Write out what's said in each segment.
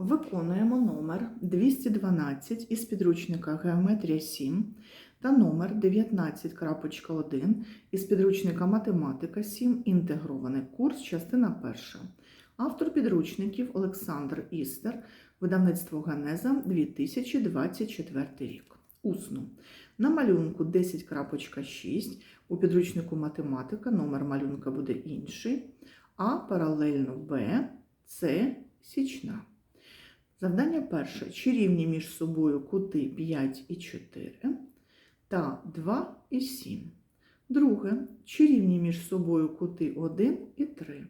Виконуємо номер 212 із підручника Геометрія 7 та номер 19.1 із підручника Математика 7. Інтегрований курс, частина 1. Автор підручників Олександр Істер, видавництво Ганеза 2024 рік. Усно. На малюнку 10.6 у підручнику Математика номер малюнка буде інший, а паралельно Б це січна. Завдання перше. Чи рівні між собою кути 5 і 4 та 2 і 7. Друге. Чи рівні між собою кути 1 і 3.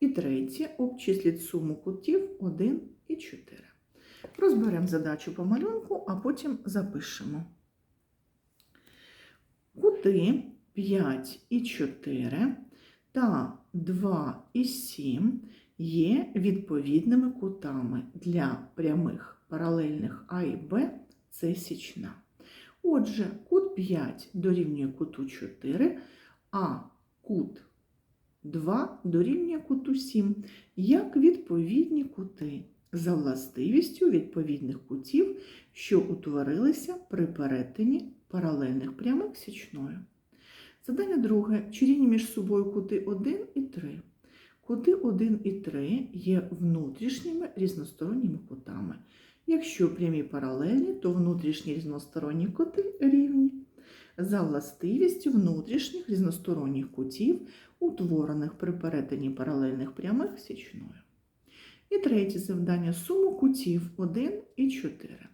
І третє. Обчисліть суму кутів 1 і 4. Розберемо задачу по малюнку, а потім запишемо. Кути 5 і 4 та 2 і 7 є відповідними кутами для прямих паралельних А і Б це січна. Отже, кут 5 дорівнює куту 4, а кут 2 дорівнює куту 7, як відповідні кути за властивістю відповідних кутів, що утворилися при перетині паралельних прямих січною. Задання друге. Чи рівні між собою кути 1 і 3? Кути 1 і 3 є внутрішніми різносторонніми кутами. Якщо прямі паралельні, то внутрішні різносторонні кути рівні. За властивістю внутрішніх різносторонніх кутів, утворених при перетині паралельних прямих січною. І третє завдання суму кутів 1 і 4.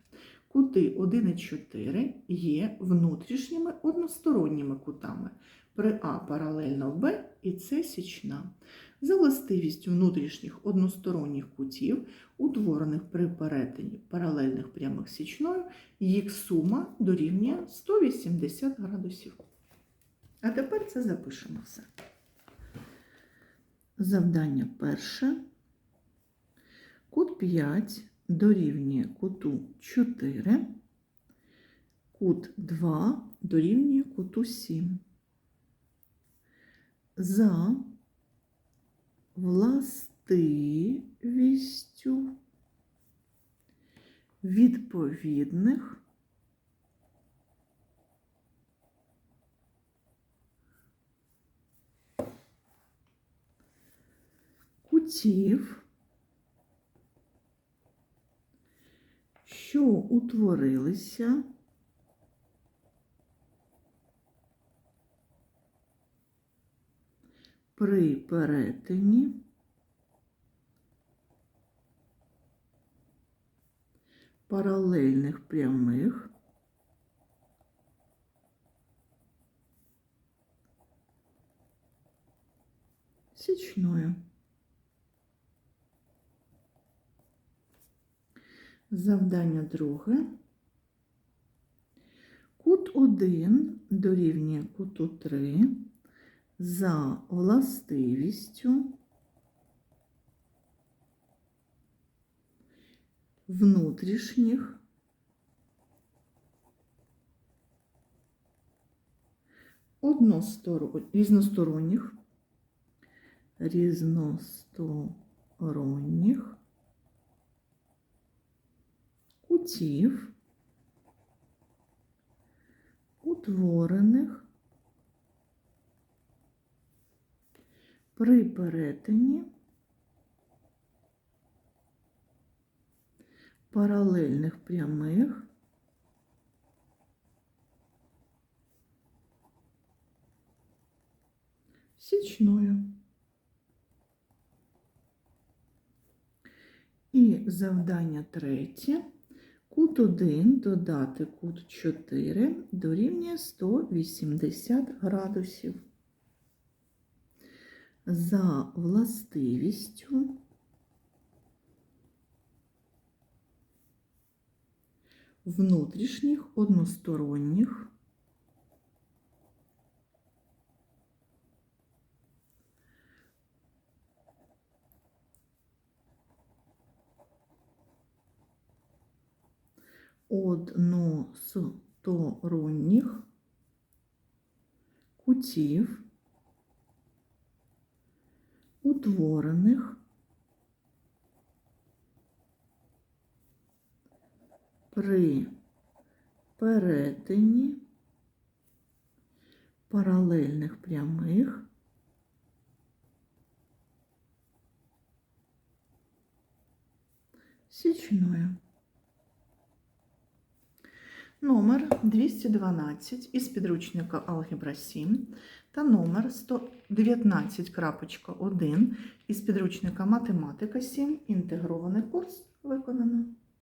Кути 1 і 4 є внутрішніми односторонніми кутами при А паралельно Б і С січна. За властивістю внутрішніх односторонніх кутів, утворених при перетині паралельних прямих січною, їх сума дорівнює 180 градусів. А тепер це запишемо все. Завдання перше. Кут 5 дорівнює куту 4, кут 2 дорівнює куту 7. За властивістю відповідних кутів, що утворилися при перетині паралельних прямих січною. Завдання друге. Кут 1 дорівнює куту 3 за властивістю внутрішніх різносторонніх різносторонніх кутів, утворених при перетині паралельних прямих січною. І завдання третє. Кут 1 додати кут 4 дорівнює 180 градусів. За властивістю. Внутрішніх односторонніх. Односторонніх кутів, утворених при перетині паралельних прямих січною. Номер 212 із підручника Алгебра 7 та номер 119.1 із підручника Математика 7. Інтегрований курс виконано.